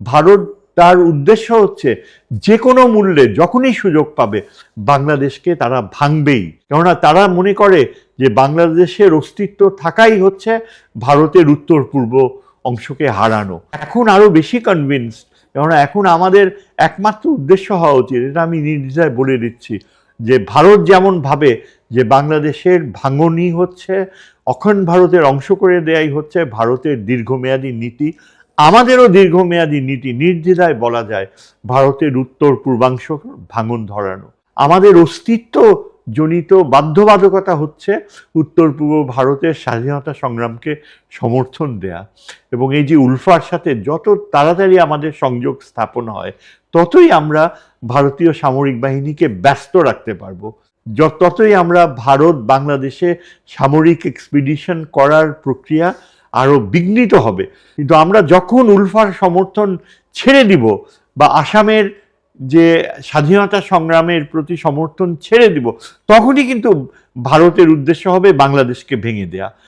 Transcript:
ভারত তার উদ্দেশ্য হচ্ছে যে কোনো মূল্যে যখনই সুযোগ পাবে বাংলাদেশকে তারা ভাঙবেই। কেননা তারা মনে করে যে বাংলাদেশের অস্তিত্ব থাকাই হচ্ছে ভারতের উত্তর পূর্ব অংশকে হারানো। এখন আরও বেশি কনভিন্সড কেননা এখন আমাদের একমাত্র উদ্দেশ্য হওয়া উচিত, এটা আমি নির্দ্বিধায় বলে দিচ্ছি, যে ভারত যেমন ভাবে যে বাংলাদেশের ভাঙনই হচ্ছে, অখণ্ড ভারতের অংশ করে দেয়াই হচ্ছে ভারতের দীর্ঘমেয়াদী নীতি আমাদেরও দীর্ঘমেয়াদী নীতি নির্দ্বিধায় বলা যায় ভারতের উত্তর পূর্বাংশ ভাঙন ধরানো। আমাদের অস্তিত্ব জনিত বাধ্যবাধকতা হচ্ছে উত্তর পূর্ব ভারতের স্বাধীনতা সংগ্রামকে সমর্থন দেয়া এবং এই যে উলফার সাথে যত তাড়াতাড়ি আমাদের সংযোগ স্থাপন হয়, ততই আমরা ভারতীয় সামরিক বাহিনীকে ব্যস্ত রাখতে পারব। ততই আমরা ভারত বাংলাদেশে সামরিক এক্সপিডিশন করার প্রক্রিয়া আরও বিঘ্নিত হবে। কিন্তু আমরা যখন উলফার সমর্থন ছেড়ে দিব বা আসামের যে স্বাধীনতা সংগ্রামের প্রতি সমর্থন ছেড়ে দিব, তখনই কিন্তু ভারতের উদ্দেশ্য হবে বাংলাদেশকে ভেঙে দেয়া।